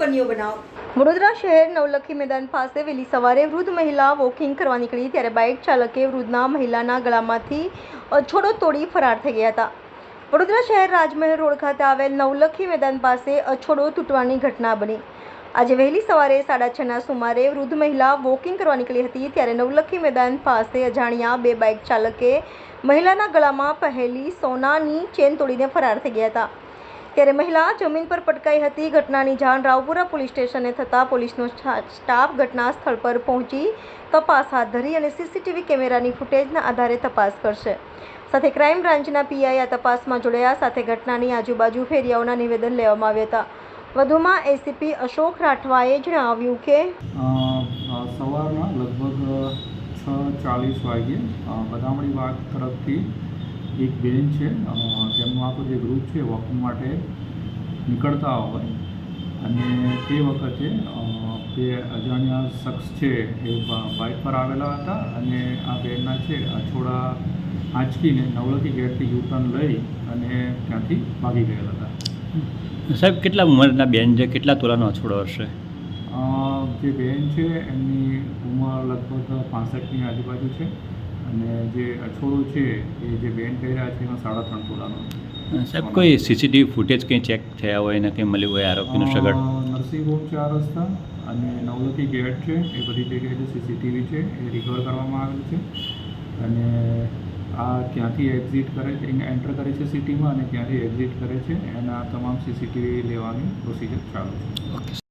બન્યો બનાવ. વડોદરા શહેર નવલખી મેદાન પાસે વહેલી સવારે વૃદ્ધ મહિલા વોકિંગ કરવા નીકળી ત્યારે બાઇક ચાલકે વૃદ્ધના મહિલાના ગળામાંથી અછોડો તોડી ફરાર થઈ ગયા હતા. વડોદરા શહેર રાજમહેલ રોડ ખાતે આવેલ નવલખી મેદાન પાસે અછોડો તૂટવાની ઘટના બની. આજે વહેલી સવારે સાડા છના સુમારે વૃદ્ધ મહિલા વોકિંગ કરવા નીકળી હતી ત્યારે નવલખી મેદાન પાસે અજાણ્યા બે બાઇક ચાલકે મહિલાના ગળામાં પહેલી સોનાની ચેન તોડીને ફરાર થઈ ગયા હતા. ત્યારે મહિલા જમીન પર પટકાઈ હતી. ઘટનાની જાણ રાવપુરા પોલીસ સ્ટેશને થતાં પોલીસનો સ્ટાફ ઘટના સ્થળ પર પહોંચી તપાસ હાથ ધરી અને સીસીટીવી કેમેરાની ફૂટેજના આધારે તપાસ કરશે. સાથે ક્રાઇમ બ્રાન્ચના પીઆઈ આ તપાસમાં જોડાયા. સાથે ઘટનાની આજુબાજુ ફેરિયાઓના નિવેદન લેવામાં આવ્યા હતા. વધુમાં એસીપી અશોક રાઠવાએ જણાવ્યું કે સવારના લગભગ છ ચાલીસ વાગ્યે બદામડી વાગ તરફથી એક બેન છે તેમનું આખું જે ગ્રુપ છે વોકિંગ માટે નીકળતા હોય. અને તે વખતે બે અજાણ્યા શખ્સ છે એ બાઇક પર આવેલા હતા અને આ બેનના છે અછોડા આંચકીને નવલખી ગેટથી યુટર્ન લઈ અને ત્યાંથી ભાગી ગયેલા હતા. સાહેબ કેટલા ઉંમરના બેન છે? કેટલા તોલાનો અછોડો હશે? જે બેન છે એમની ઉંમર લગભગ પાસઠની આજુબાજુ છે. અને જે અછોડો છે એ જે બેન કહી છે એનો સાડા ત્રણ તોલાનો. સાહેબ કોઈ સીસીટીવી ફૂટેજ કંઈ ચેક થયા હોય ને કંઈ મળ્યું હોય આરોપીનો સગડ? નરસિંહ હોમ ચાર રસ્તા અને નવલખી ગેટ છે એ બધી જગ્યાએ જે સીસીટીવી છે એ રિકવર કરવામાં આવેલ છે. અને આ ક્યાંથી એક્ઝિટ કરે છે એન્ટર કરે છે સિટીમાં અને ક્યાંથી એક્ઝિટ કરે છે એના તમામ સીસીટીવી લેવાની પ્રોસિજર ચાલુ છે. ઓકે